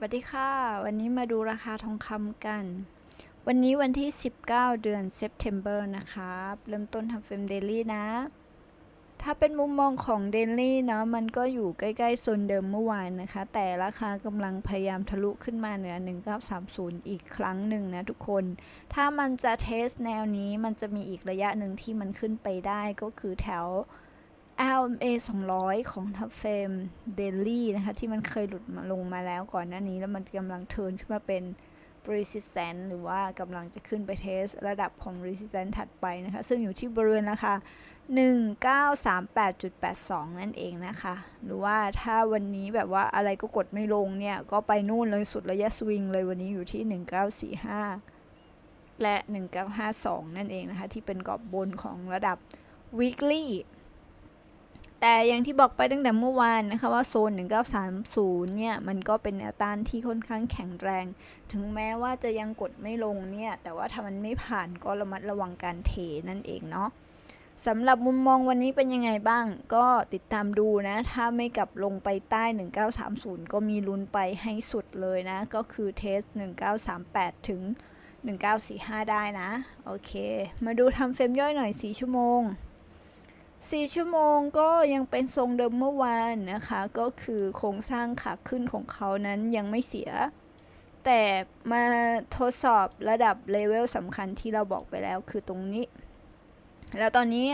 สวัสดีค่ะ วันนี้มาดูราคาทองคำกัน วันนี้วันที่ 19 เดือน September นะครับเริ่มต้นทำเฟรมเดลี่นะ ถ้าเป็นมุมมองของเดลี่เนาะมันก็อยู่ใกล้ๆโซนเดิมเมื่อวานนะคะ แต่ราคากำลังพยายามทะลุขึ้นมาเหนือ 1930 อีกครั้งหนึ่งนะทุกคน ถ้ามันจะเทสแนวนี้มันจะมีอีกระยะหนึ่งที่มันขึ้นไปได้ก็คือแถว LMA 200 ของทับเฟมเดลี่นะคะที่มันเคยหลุดมาลงมาแล้วก่อนหน้านี้ แล้วมันกำลังเทิร์นขึ้นมาเป็น resistance หรือว่ากำลังจะขึ้นไปเทสระดับของ resistance ถัดไปนะคะ ซึ่งอยู่ที่บริเวณราคา 1938.82 นั่นเองนะคะ หรือว่าถ้าวันนี้แบบว่าอะไรก็กดไม่ลงเนี่ย ก็ไปนู่นเลยสุดระยะสวิงเลยวันนี้อยู่ที่ 1945 และ 1952 นั่นเองนะคะ ที่เป็นกรอบบนของระดับ weekly แต่อย่างที่บอกไปตั้งแต่เมื่อวานนะคะว่าโซน 1930 เนี่ย มันก็เป็นแนวต้านที่ค่อนข้างแข็งแรง ถึงแม้ว่าจะยังกดไม่ลงเนี่ย แต่ว่าถ้ามันไม่ผ่านก็ระมัดระวังการเทนั่นเองเนาะสำหรับมุมมองวันนี้เป็นยังไงบ้าง ก็ติดตามดูนะ ถ้าไม่กลับลงไปใต้ 1930 ก็มีลุ้นไปให้สุดเลยนะ ก็คือเทส 1938 ถึง 1945 ได้นะ โอเค มาดูทำเฟรมย่อยหน่อย 4 ชั่วโมง 4 ชั่วโมงก็ยังเป็นทรงเดิมเมื่อวานนะคะ ก็คือโครงสร้างขาขึ้นของเขานั้นยังไม่เสีย แต่มาทดสอบระดับเลเวลสำคัญที่เราบอกไปแล้วคือตรงนี้ แล้วตอนนี้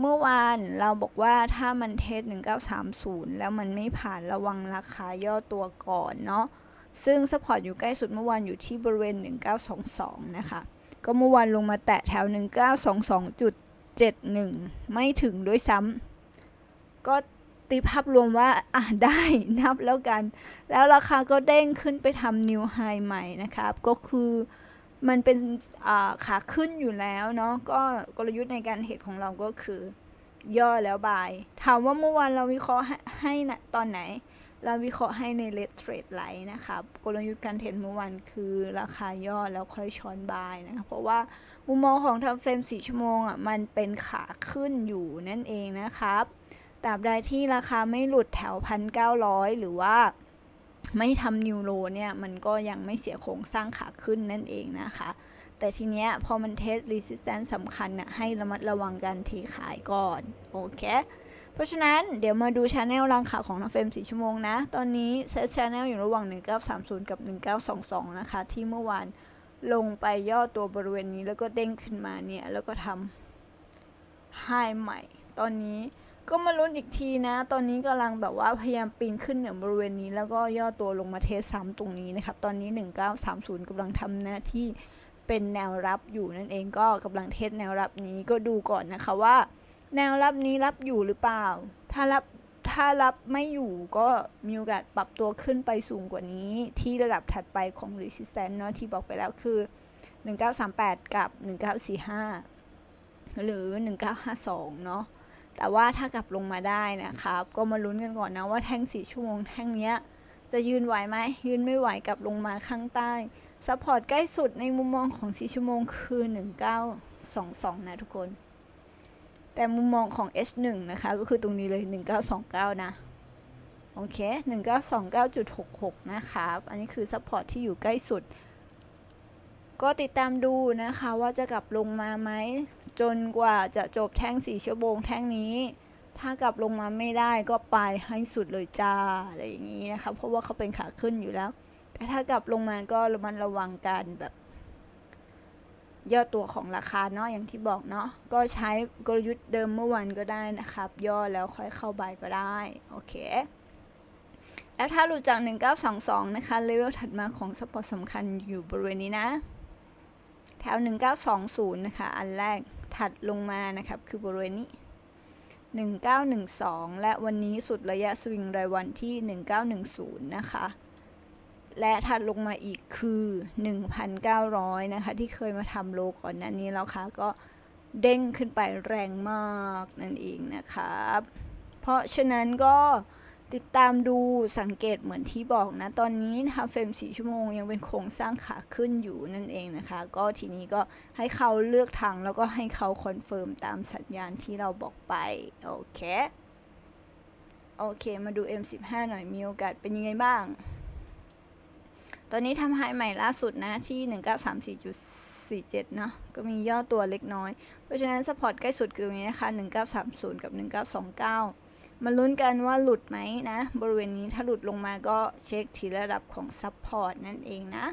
เมื่อวานเราบอกว่าถ้ามันเทส 1930 แล้วมันไม่ผ่านระวังราคาย่อตัวก่อนเนาะซึ่งสปอร์ตอยู่ใกล้สุดเมื่อวานอยู่ที่บริเวณ 1922 นะคะ ก็เมื่อวานลงมาแตะแถว 1922จุด 71 ไม่ถึงด้วยซ้ำก็ตีภาพรวมว่าอะได้นับแล้วกัน แล้วราคาก็เด้งขึ้นไปทำนิวไฮใหม่นะครับ ก็คือมันเป็นขาขึ้นอยู่แล้วเนาะก็กลยุทธ์ในการเหตุของเราก็คือย่อแล้วบาย ถามว่าเมื่อวานเราวิเคราะห์ให้นะตอนไหน เราวิเคราะห์ให้ใน Red Trade Line นะครับกลยุทธ์การเทรดเมื่อวันคือราคาย่อแล้วค่อยช้อนบายนะครับเพราะว่ามุมมองของทำเฟรม 4 ชั่วโมงอะมันเป็นขาขึ้นอยู่นั่นเองนะครับตราบใดที่ราคาไม่หลุดแถว 1,900 หรือว่าไม่ทำนิวโรเนี่ยมันก็ยังไม่เสียโครงสร้างขาขึ้นนั่นเองนะคะ แต่ทีเนี้ยพอมันเทส resistance สำคัญน่ะให้ระมัดระวังการทีขายก่อน โอเค เพราะฉะนั้นเดี๋ยวมาดูชาแนลราคาของน้องเฟรม4ชั่วโมงนะ ตอนนี้เซตชาแนลอยู่ระหว่าง 1930 กับ 1922 นะคะ ที่เมื่อวานลงไปย่อตัวบริเวณนี้แล้วก็เด้งขึ้นมาเนี่ย แล้วก็ทำไฮใหม่ ตอนนี้ก็มาลุ้นอีกทีนะ ตอนนี้กำลังแบบว่าพยายามปีนขึ้นเหนือบริเวณนี้ แล้วก็ย่อตัวลงมาเทสซ้ำตรงนี้นะครับ ตอนนี้ 1930กำลังทำหน้าที่เป็นแนวรับอยู่นั่นเองก็กำลังเทสแนวรับนี้ก็ดูก่อนนะคะว่า แนวรับนี้รับอยู่หรือเปล่า ถ้ารับถ้ารับไม่อยู่ก็มีโอกาสปรับตัวขึ้นไปสูงกว่านี้ ที่ระดับถัดไปของ resistance เนาะที่บอกไปแล้วคือ 1938 กับ 1945 หรือ 1952 เนาะแต่ว่าถ้ากลับลงมาได้นะครับ ก็มาลุ้นกันก่อนนะว่าแท่ง 4 ชั่วโมงแท่งเนี้ย จะยืนไหวไหมยืนไม่ไหวกลับลงมาข้างใต้ซัพพอร์ตใกล้สุดในมุมมองของ 4 ชั่วโมงคือ 1922 นะทุกคน แต่มุมมองของ H1 นะคะ ก็คือตรงนี้เลย 1929 นะ โอเค 1929.66 นะครับ อันนี้คือซัพพอร์ตที่อยู่ใกล้สุด ก็ติดตามดูนะคะว่าจะกลับลงมาไหม จนกว่าจะจบแท่ง 4 ชั่วโมงแท่งนี้ถ้ากลับลงมาไม่ได้ก็ไปให้สุดเลยจ้าอะไรอย่างนี้นะคะเพราะว่าเขาเป็นขาขึ้นอยู่แล้ว แต่ถ้ากลับลงมาก็ระมัดระวังการแบบ ย่อตัวของราคาเนาะอย่างที่บอกเนาะก็ใช้กลยุทธ์เดิมเมื่อวันก็ได้นะครับ ย่อแล้วค่อยเข้าบายก็ได้ โอเค แล้วถ้าหลุดจาก 1922 นะคะเลเวลถัดมาของสปอร์ตสำคัญอยู่บริเวณนี้นะ แถว 1920 นะคะ อันแรกถัดลงมานะครับ คือบริเวณนี้ 1912 และวันนี้สุดระยะสวิงรายวันที่ 1910 นะคะ และถัดลงมาอีกคือ 1,900 นะคะ ที่เคยมาทำโลก่อนหน้านี้แล้วค่ะ ก็เด้งขึ้นไปแรงมากนั่นเองนะครับ เพราะฉะนั้นก็ติดตามดูสังเกตเหมือนที่บอกนะ ตอนนี้นะคะเฟรม4ชั่วโมงยังเป็นโครงสร้างขาขึ้นอยู่นั่นเองนะคะ ก็ทีนี้ก็ให้เขาเลือกทางแล้วก็ให้เขาคอนเฟิร์มตามสัญญาณที่เราบอกไป โอเค โอเค มาดู M15 หน่อยมีโอกาสเป็นยังไงบ้าง ตอนนี้ทำไฮใหม่ล่าสุดนะที่ 1934.47 เนาะก็มีย่อตัวเล็กน้อย เพราะฉะนั้นสปอร์ตใกล้สุดคือตรงนี้นะคะ 1930 กับ 1929 มาลุ้นกันว่าหลุดไหมนะ บริเวณนี้ถ้าหลุดลงมาก็เช็คทีระดับของซัพพอร์ตนั่นเองนะ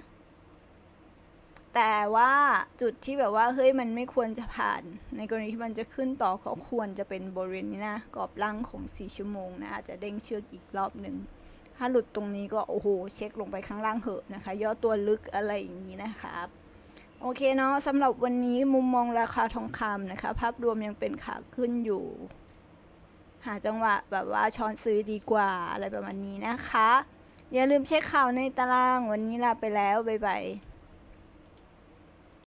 แต่ว่าจุดที่แบบว่า เฮ้ยมันไม่ควรจะผ่าน ในกรณีที่มันจะขึ้นต่อก็ควรจะเป็นบริเวณนี้นะ กรอบล่างของ 4 ชั่วโมงนะอาจจะเด้งเชือกอีกรอบหนึ่ง ถ้าหลุดตรงนี้ก็โอ้โหเช็คลงไปข้างล่างเหอะนะคะ ย่อตัวลึกอะไรอย่างนี้นะครับโอเคเนาะสำหรับวันนี้มุมมองราคาทองคำนะคะ ภาพรวมยังเป็นขาขึ้นอยู่ หาจังหวะแบบว่าช้อนซื้อดีกว่าอะไรประมาณนี้นะคะ อย่าลืมเช็คข่าวในตารางวันนี้ลาไปแล้ว บ๊ายบาย